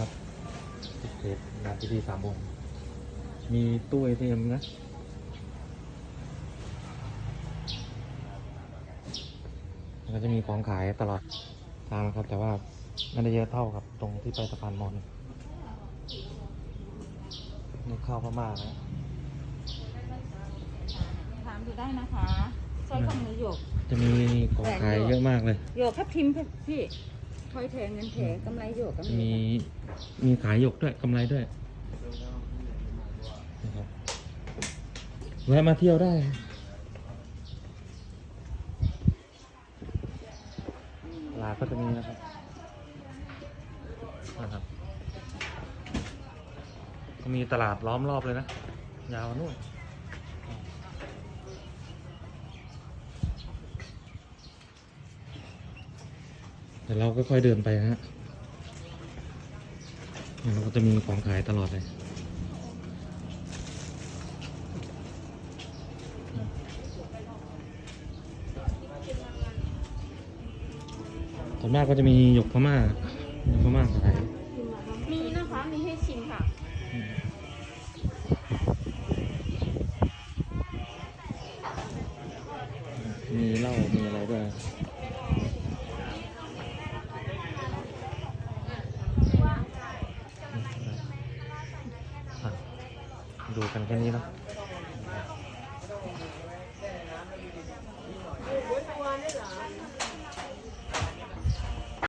ครับเพจงานพิธีสามองค์มีตู้เอทีเอ็มนะมันก็จะมีของขายตลอดทางนะครับ แต่ว่าไม่ได้เยอะเท่ากับตรงที่ไปสะพานมอญนี่ข้าวพม่านะถามดูได้นะคะสร้อยข้อมือหยก จะมีของขายเยอะมากเลยหยกทับทิมพี่ ถอยแถงเงินแถงกำไรหยกกำไรมีมีขายหยกด้วยกำไรด้วยนะครับแวะมาเที่ยวได้ตลาดก็จะมีนะครับนะครับ ก็มีตลาดล้อมรอบเลยนะ ยาวนู่น เดี๋ยวเราก็ค่อยๆเดินไปนะฮะเนี่ยเราก็จะมีของขายตลอดเลยส่วนมากก็จะมีหยกพม่าหยกพม่าขายมีนะคะ มีให้ชิมค่ะ มีเหล้ามีอะไรด้วย ดูกันแค่นี้เนาะ